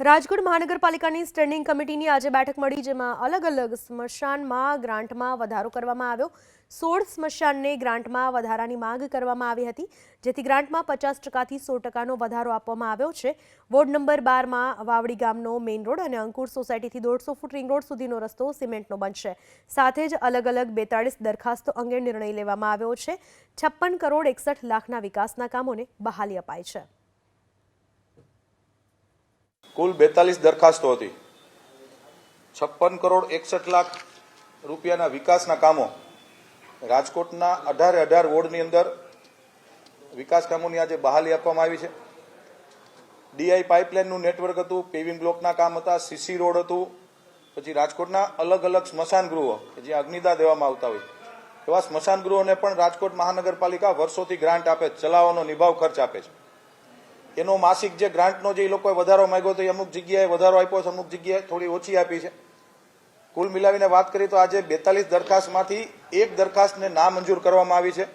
રાજકોટ મહાનગરપાલિકાની સ્ટેન્ડિંગ કમિટીની આજે બેઠક મળી, જેમાં અલગ અલગ સ્મશાનમાં ગ્રાન્ટમાં વધારો કરવામાં આવ્યો. સોળ સ્મશાનને ગ્રાન્ટમાં વધારાની માંગ કરવામાં આવી હતી, જેથી ગ્રાન્ટમાં પચાસ ટકાથી સો ટકાનો વધારો આપવામાં આવ્યો છે. વોર્ડ નંબર બારમાં વાવડી ગામનો મેઇન રોડ અને અંકુર સોસાયટીથી દોઢસો ફૂટ રિંગ રોડ સુધીનો રસ્તો સિમેન્ટનો બનશે. સાથે જ અલગ અલગ બેતાળીસ દરખાસ્તો અંગે નિર્ણય લેવામાં આવ્યો છે. છપ્પન કરોડ એકસઠ લાખના વિકાસના કામોને બહાલી અપાઈ છે. કુલ બેતાલીસ દરખાસ્તો હતી. છપ્પન કરોડ એકસઠ લાખ રૂપિયાના વિકાસના કામો. રાજકોટના અઢારે અઢાર વોર્ડની અંદર વિકાસ કામોની આજે બહાલી આપવામાં આવી છે. ડીઆઈ પાઇપલાઇનનું નેટવર્ક હતું, પેવિંગ બ્લોકના કામ હતા, સીસી રોડ હતું, પછી રાજકોટના અલગ અલગ સ્મશાન ગૃહો કે જ્યાં અગ્નિદા દેવામાં આવતા હોય. એવા સ્મશાન ગૃહોને પણ રાજકોટ મહાનગરપાલિકા વર્ષોથી ગ્રાન્ટ આપે, ચલાવવાનો નિભાવ ખર્ચ આપે છે. એનો માસિક જે ગ્રાન્ટનો જે લોકોએ વધારો માંગ્યો તો એ અમુક જગ્યાએ વધારો આપ્યો છે, અમુક જગ્યાએ થોડી ઓછી આપી છે. કુલ મિલાવીને વાત કરીએ તો આજે બેતાલીસ દરખાસ્તમાંથી એક દરખાસ્તને નામંજૂર કરવામાં આવી છે.